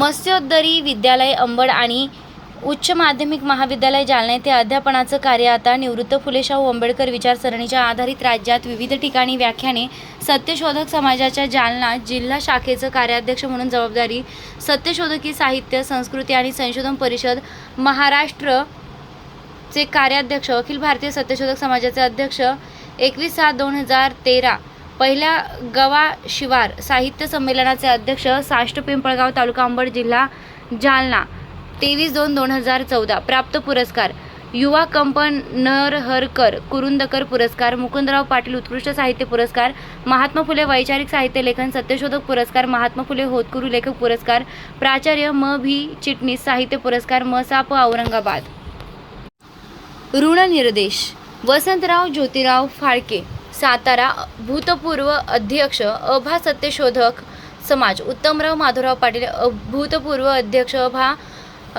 मत्स्योद्दरी विद्यालय अंबड आणि उच्च माध्यमिक महाविद्यालय जालना येथे अध्यापनाचं कार्य आता निवृत्त फुले शाहू आंबेडकर विचारसरणीच्या आधारित राज्यात विविध ठिकाणी व्याख्याने सत्यशोधक समाजाच्या जालना जिल्हा शाखेचं कार्याध्यक्ष म्हणून जबाबदारी सत्यशोधकी साहित्य संस्कृती आणि संशोधन परिषद महाराष्ट्र चे कार्याध्यक्ष अखिल भारतीय सत्यशोधक समाजाचे अध्यक्ष एकवीस सात दोन हजार तेरा पहिल्या गवा शिवार साहित्य संमेलनाचे अध्यक्ष साष्ट पिंपळगाव तालुका अंबड जिल्हा जालना. तेवीस दोन दोन हजार चौदा. प्राप्त पुरस्कार. युवा कंपन नरहरकर कुरुंदकर पुरस्कार मुकुंदराव पाटील उत्कृष्ट साहित्य पुरस्कार महात्मा फुले वैचारिक साहित्य लेखन सत्यशोधक पुरस्कार महात्मा फुले होतकुरू लेखक पुरस्कार प्राचार्य म. भी चिटणीस साहित्य पुरस्कार मसाप औरंगाबाद. ऋणनिर्देश. वसंतराव ज्योतिराव फाळके. सातारा भूतपूर्व अध्यक्ष अभा सत्यशोधक समाज उत्तमराव माधवराव पाटील अ- भूतपूर्व अध्यक्ष अभा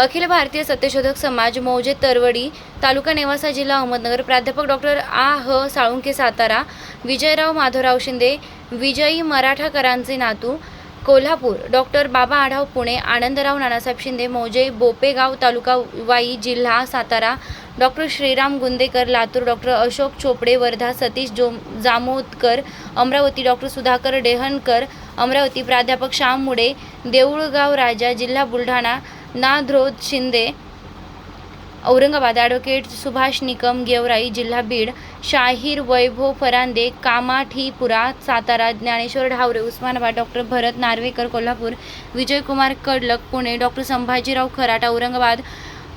अखिल भारतीय सत्यशोधक समाज मौजे तरवडी तालुका नेवासा जिल्हा अहमदनगर प्राध्यापक डॉक्टर आ. ह. साळुंके सातारा विजयराव माधवराव शिंदे विजयी मराठाकरांचे नातू कोल्हापूर. डॉक्टर बाबा आढाव पुणे आनंदराव नानासाहेब शिंदे मौजे बोपेगाव तालुका वाई जिल्हा सातारा डॉक्टर श्रीराम गुंदेकर लातूर डॉक्टर अशोक चोपडे वर्धा सतीश जो जामोदकर अमरावती डॉक्टर सुधाकर डेहनकर अमरावती प्राध्यापक श्याम मुडे देऊळगाव राजा जिल्हा बुलढाणा नाध्रोद शिंदे औरंगाबाद ॲडव्होकेट सुभाष निकम गेवराई जिल्हा बीड शाहीर वैभव फरांदे कामाठीपुरा सातारा ज्ञानेश्वर ढावरे उस्मानाबाद डॉक्टर भरत नार्वेकर कोल्हापूर विजयकुमार कडलक पुणे डॉक्टर संभाजीराव खराट औरंगाबाद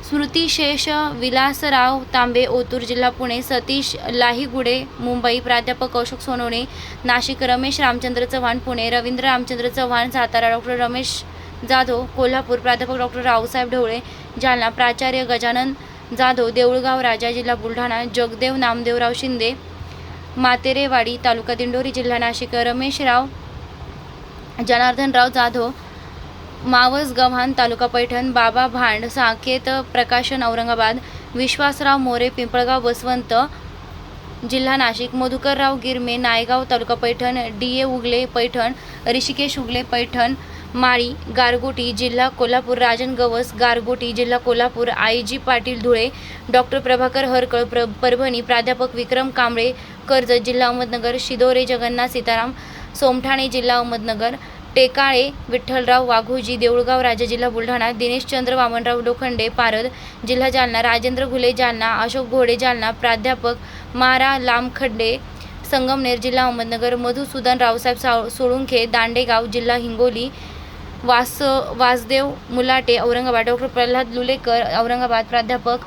स्मृतिशेष विलासराव तांबे ओतूर जिल्हा पुणे सतीश लाहीगुडे मुंबई प्राध्यापक अशोक सोनवणे नाशिक रमेश रामचंद्र चव्हाण पुणे रवींद्र रामचंद्र चव्हाण सातारा डॉक्टर रमेश जाधव कोल्हापूर प्राध्यापक डॉक्टर रावसाहेब ढवळे जालना प्राचार्य गजानन जाधव देऊळगाव राजा जिल्हा बुलढाणा जगदेव नामदेवराव शिंदे मातेरेवाडी तालुका दिंडोरी जिल्हा नाशिक रमेशराव जनार्दनराव जाधव मावस गव्हाण तालुका पैठण बाबा भांड साकेत प्रकाशन औरंगाबाद विश्वासराव मोरे पिंपळगाव बसवंत जिल्हा नाशिक मधुकरराव गिरमे नायगाव तालुका पैठण डी ए उगले पैठण ऋषिकेश उगले पैठण माळी गारगोटी जिल्हा कोल्हापूर राजन गवस गारगोटी जिल्हा Kolhapur I G Patil Dhule doctor Prabhakar Harkal प्र परभणी प्राध्यापक विक्रम कांबळे कर्जत जिल्हा अहमदनगर शिदोरे जगन्नाथ सीताराम सोमठाणे जिल्हा अहमदनगर टेकाळे विठ्ठलराव वाघोजी देऊळगाव राजा जिल्हा बुलढाणा दिनेशचंद्र वामनराव लोखंडे पारद जिल्हा जालना राजेंद्र घुले जालना अशोक घोडे जालना प्राध्यापक मारा लामखड्डे संगमनेर जिल्हा अहमदनगर मधुसूदन रावसाहेब साव सोळुंखे दांडेगाव जिल्हा हिंगोली वास वासदेव मुलाटे औरंगाबाद डॉक्टर प्रल्हाद लुलेकर औरंगाबाद प्राध्यापक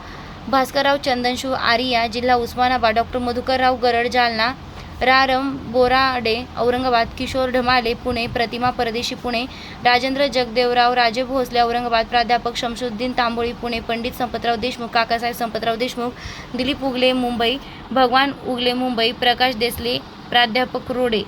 भास्करराव चंदनशू आरिया जिल्हा उस्मानाबाद डॉक्टर मधुकरराव गरड जालना रारम बोराडे औरंगाबाद किशोर ढमाले पुणे प्रतिमा परदेशी पुणे राजेंद्र जगदेवराव राजे भोसले औरंगाबाद प्राध्यापक शमशुद्दीन तांबोळी पुणे पंडित संपतराव देशमुख काकासाहेब संपतराव देशमुख दिलीप उगले मुंबई भगवान उगले मुंबई प्रकाश देसले प्राध्यापक रोडे